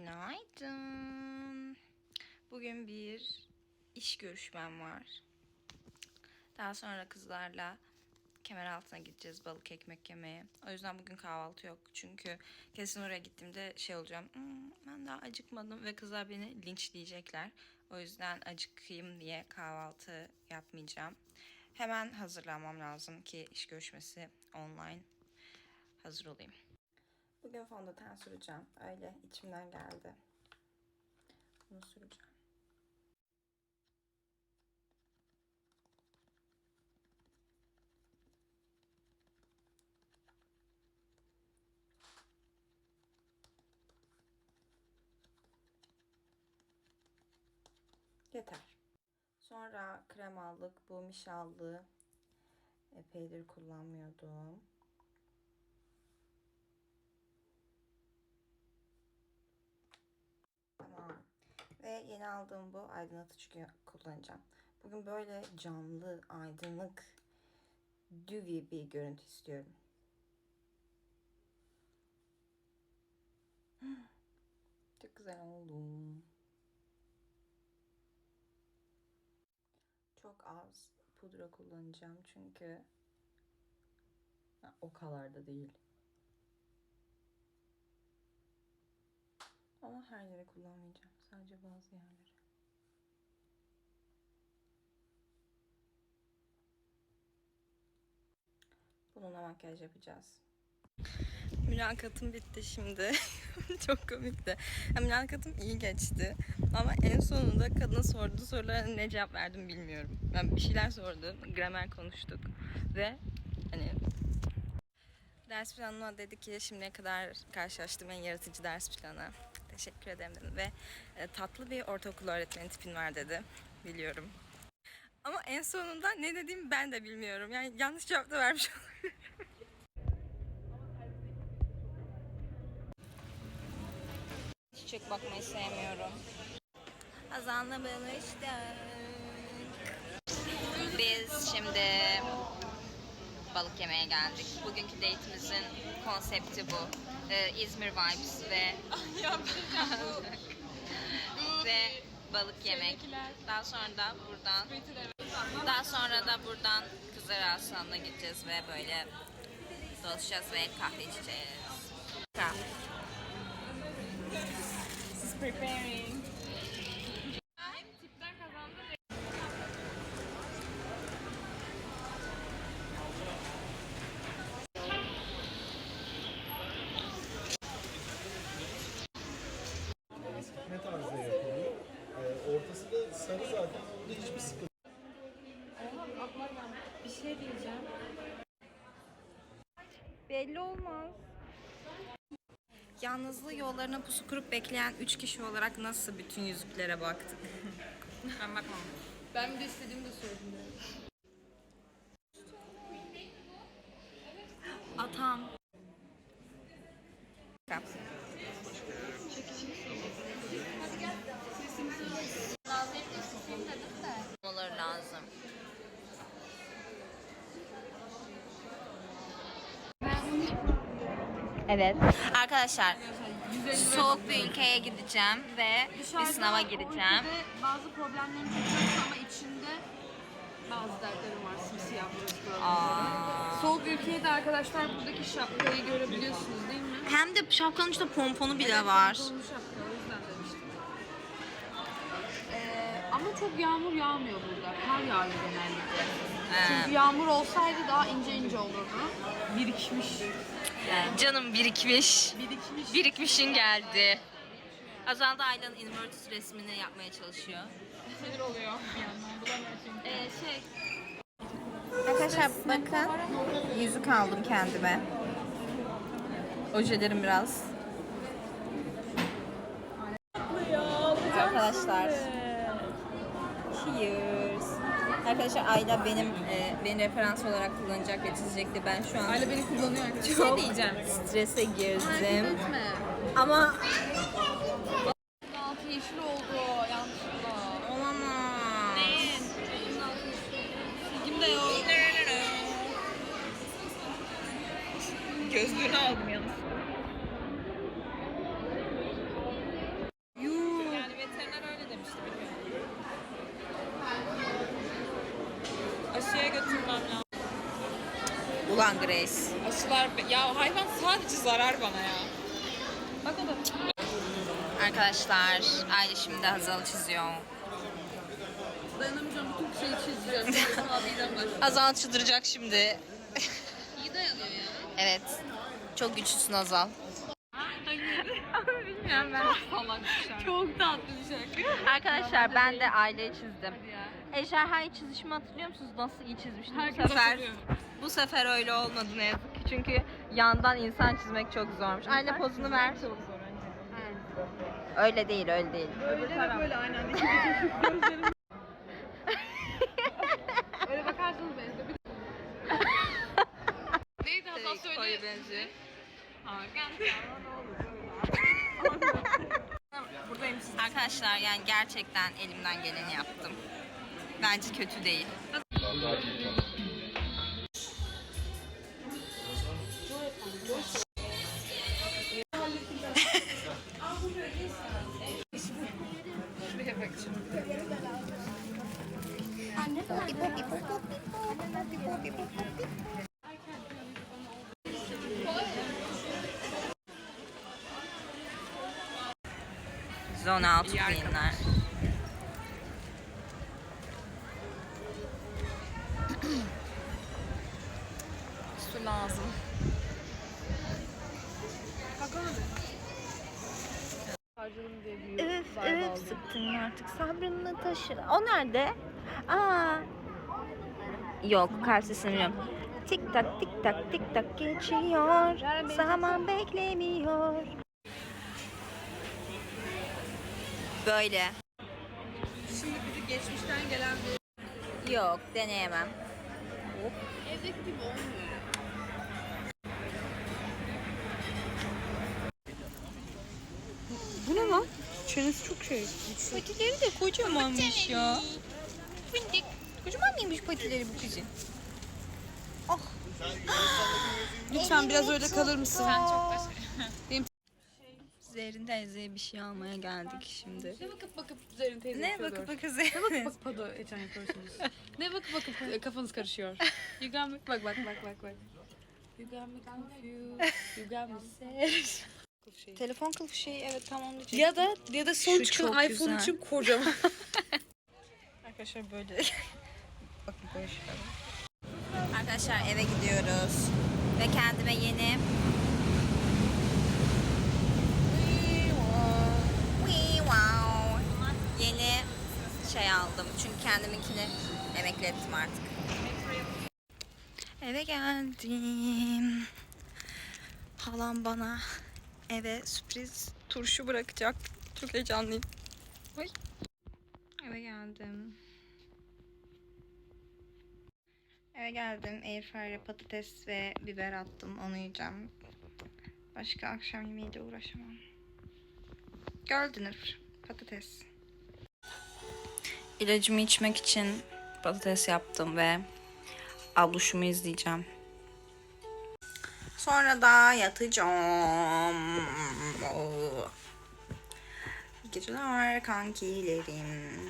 Günaydın. Bugün bir iş görüşmem var. Daha sonra kızlarla kemer altına gideceğiz balık ekmek yemeye. O yüzden bugün kahvaltı yok. Çünkü kesin oraya gittiğimde şey olacağım. "Hmm, ben daha acıkmadım ve kızlar beni linçleyecekler. O yüzden acıkayım diye kahvaltı yapmayacağım. Hemen hazırlanmam lazım ki iş görüşmesi online hazır olayım. Bugün fondöten süreceğim. Öyle içimden geldi. Bunu süreceğim. Yeter. Sonra krem aldık. Bu mişallı. Epeydir kullanmıyordum. Tamam. Ve yeni aldığım bu aydınlatıcı kullanacağım. Bugün böyle canlı, aydınlık, düvi bir görüntü istiyorum. Çok güzel oldum. Çok az pudra kullanacağım çünkü o kadar da değil. Ama her yere kullanmayacağım. Sadece bazı yerlere. Bununla makyaj yapacağız. Mülakatım bitti şimdi. Çok komikti. Ya, mülakatım iyi geçti. Ama en sonunda kadın sorduğu sorulara ne cevap verdim bilmiyorum. Ben bir şeyler sordu. Gramer konuştuk. Ve hani ders planına dedi ki şimdiye kadar karşılaştığım en yaratıcı ders planı. Teşekkür ederim. Ve e, tatlı bir ortaokul öğretmeni tipin var dedi. Biliyorum. Ama en sonunda ne dediğimi ben de bilmiyorum. Yani yanlış cevap da vermiş. Çiçek bakmayı sevmiyorum. Hazan'la buluştuk. Biz şimdi balık yemeye geldik. Bugünkü date'imizin konsepti bu. Ee, İzmir vibes ve ve balık yemek. Daha sonra da buradan daha sonra da buradan Kızlar Aslan'la gideceğiz ve böyle dolaşacağız ve kahve içeceğiz. Kahve. preparing. Zaten. Orada hiçbir sıkıntı Bir şey diyeceğim. Belli olmaz. Yalnızlığı yollarına pusu kurup bekleyen üç kişi olarak nasıl bütün yüzüklere baktık? ben bakmam. Ben bir de istediğimi de söyledim. Atam. Olmaları lazım. Evet. Arkadaşlar soğuk bir ülkeye gideceğim ve bir sınava gireceğim. Bazı problemlerin çözüyorsun ama içinde bazı dertlerim var. Simsiyah. Aa. Soğuk ülkeye de arkadaşlar buradaki şapkayı görebiliyorsunuz değil mi? Hem de şapkanın içinde pomponu bile var. Pantolonlu şapka o yüzden demiştim. Ee, ama çok yağmur yağmıyor burada. Kar yağıyor genellikle. Çünkü yağmur olsaydı daha ince ince olurdu. Birikmiş. Canım birikmiş. Birikmiş. Birikmişin geldi. Azal da Ayla'nın inverted resmini yapmaya çalışıyor. Sinir oluyor bir yandan. Bulamıyorsun. Ee, şey... Arkadaşlar bakın yüzük aldım kendime. Ojelerim biraz. Arkadaşlar. Cheers. Arkadaşlar Ayla benim e, beni referans olarak kullanacak ve çizecekti. Ben şu an Aile beni kullanıyor çok arkadaşlar. diyeceğim. strese girdim. Ama Kurban Grace. Aşılar ya hayvan sadece zarar bana ya. Bak o da. Arkadaşlar Aile şimdi Hazal çiziyor. Dayanamayacağım bütün şeyi çizeceğim. Hazal çıldıracak şimdi. İyi dayanıyor ya. Evet. Çok güçlüsün Hazal. Bilmiyorum ben. Salak. Çok tatlı bir şarkı. Arkadaşlar ben de aileyi çizdim. Ejderhayı çizişimi hatırlıyor musunuz? Nasıl iyi çizmiştim bu sefer. Bu sefer öyle olmadı ne yazık ki. Çünkü yandan insan çizmek çok zormuş. Aile pozunu ver. Öyle değil, öyle değil. Böyle ve böyle aynen. Öyle bakarsanız benziyor. Neydi Hasan söyle. Koyu benziyor. Hakan Buradayım siz. Arkadaşlar yani gerçekten elimden geleni yaptım. Bence kötü değil. Anne, 116 binler. Su lazım. Harcadım diye bir Evet, evet sıktın artık. Sabrınla taşı. O nerede? Aa. Yok, kalsesini yok. Tik tak tik tak tik tak geçiyor. Zaman beklemiyor. Böyle. Şimdi bizi geçmişten gelen bir Yok deneyemem. evdeki gibi olmuyor. Bu ne lan? Çenesi çok şey. Patileri de kocamanmış ya. Fındık. Kocaman mıymış patileri bu kızın? Oh. Lütfen biraz öyle kalır mısın? Sen çok Zerrin teyzeye bir şey almaya geldik şimdi. Ne bakıp bakıp Zerrin teyze Ne yapıyordur? bakıp bakıp Ne bakıp bakıp geçen yapıyorsunuz. ne bakıp bakıp kafanız karışıyor. You got me bak bak bak bak bak. You got me confused. You got me sad. Telefon kılıf şeyi evet tamam diyecektim. Ya da ya da son Şu çıkan iPhone güzel. için kocaman. Arkadaşlar böyle. Bakın böyle şeyler. Arkadaşlar eve gidiyoruz. Ve kendime yeni Wee wow. Yeni şey aldım. Çünkü kendiminkini emekli ettim artık. Eve geldim. Halam bana eve sürpriz turşu bırakacak. Çok heyecanlıyım. Oy. Eve geldim. Eve geldim. Airfryer'e patates ve biber attım. Onu yiyeceğim. Başka akşam yemeğiyle uğraşamam. Girl dinner. Patates. İlacımı içmek için patates yaptım ve abluşumu izleyeceğim. Sonra da yatacağım. İyi geceler kankilerim.